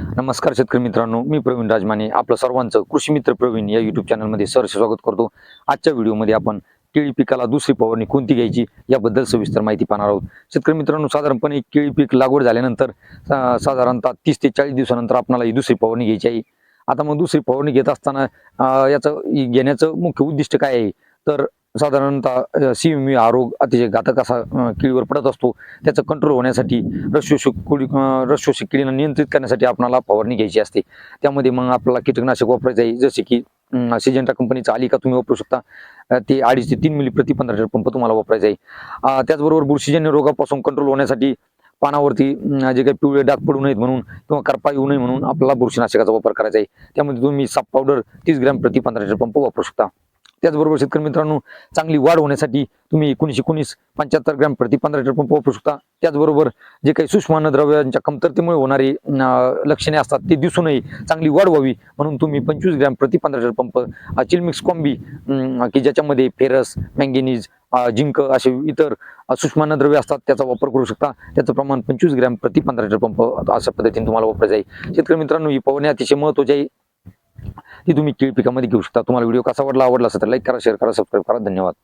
नमस्कार शेतकरी मित्रांनो मी प्रवीण राजमाने आपलं सर्वांचं कृषी मित्र प्रवीण या युट्यूब चॅनलमध्ये सहर्ष स्वागत करतो. आजच्या व्हिडिओमध्ये आपण केळी पिकाला दुसरी फवारणी कोणती घ्यायची याबद्दल सविस्तर माहिती पाहणार आहोत. शेतकरी मित्रांनो साधारणपणे केळी पीक लागवड झाल्यानंतर साधारणतः तीस ते चाळीस दिवसानंतर आपणाला ही दुसरी फवारणी घ्यायची आहे. आता मग दुसरी फवारणी घेत असताना याचं घेण्याचं मुख्य उद्दिष्ट काय आहे? तर साधारणतः सी एम हा रोग अतिशय घातक असा किडीवर पडत असतो. त्याचं कंट्रोल होण्यासाठी रसशोषक कुडी रसशोषक किडीला नियंत्रित करण्यासाठी आपणाला फवारणी घ्यायची असते. त्यामध्ये मग आपल्याला कीटकनाशक वापरायचं आहे. जसे की सिजेंटा कंपनीचा आलिका तुम्ही वापरू शकता. ते अडीच ते तीन मिली प्रति पंधरा पंप तुम्हाला वापरायचा आहे. त्याचबरोबर बुरशीजन्य रोगापासून कंट्रोल होण्यासाठी पानावरती जे काही पिवळे डाग पडू नयेत म्हणून किंवा करपा येऊ नये म्हणून आपल्याला बुरशीनाशकाचा वापर करायचा आहे. त्यामध्ये तुम्ही साप पावडर तीस ग्रॅम प्रति पंधरा पंप वापरू शकता. त्याचबरोबर शेतकरी मित्रांनो चांगली वाढ होण्यासाठी तुम्ही एकोणीशे एकोणीस पंच्याहत्तर ग्रॅम प्रति पंधरा लिटर पंप वापरू शकता. त्याचबरोबर जे काही सूक्ष्म कमतरतेमुळे होणारी लक्षणे असतात ते दिसू नये चांगली वाढ व्हावी. म्हणून तुम्ही पंचवीस ग्रॅम प्रति पंधरा लिटर पंप चिलमिक्स कॉम्बी की ज्याच्यामध्ये फेरस मँगेनीज जिंक असे इतर अं, सूक्ष्म असतात त्याचा वापर करू शकता. त्याचं प्रमाण पंचवीस ग्रॅम प्रति पंधरा लिटर पंप अशा पद्धतीने तुम्हाला वापरायचं आहे. शेतकरी मित्रांनो ही पवनी अतिशय महत्वाची आहे. ती तुम्ही केळी पिकामध्ये घेऊ शकता. तुम्हाला व्हिडिओ कसा वाटला आवडला असेल तर लाईक करा शेअर करा सबस्क्राईब करा. धन्यवाद.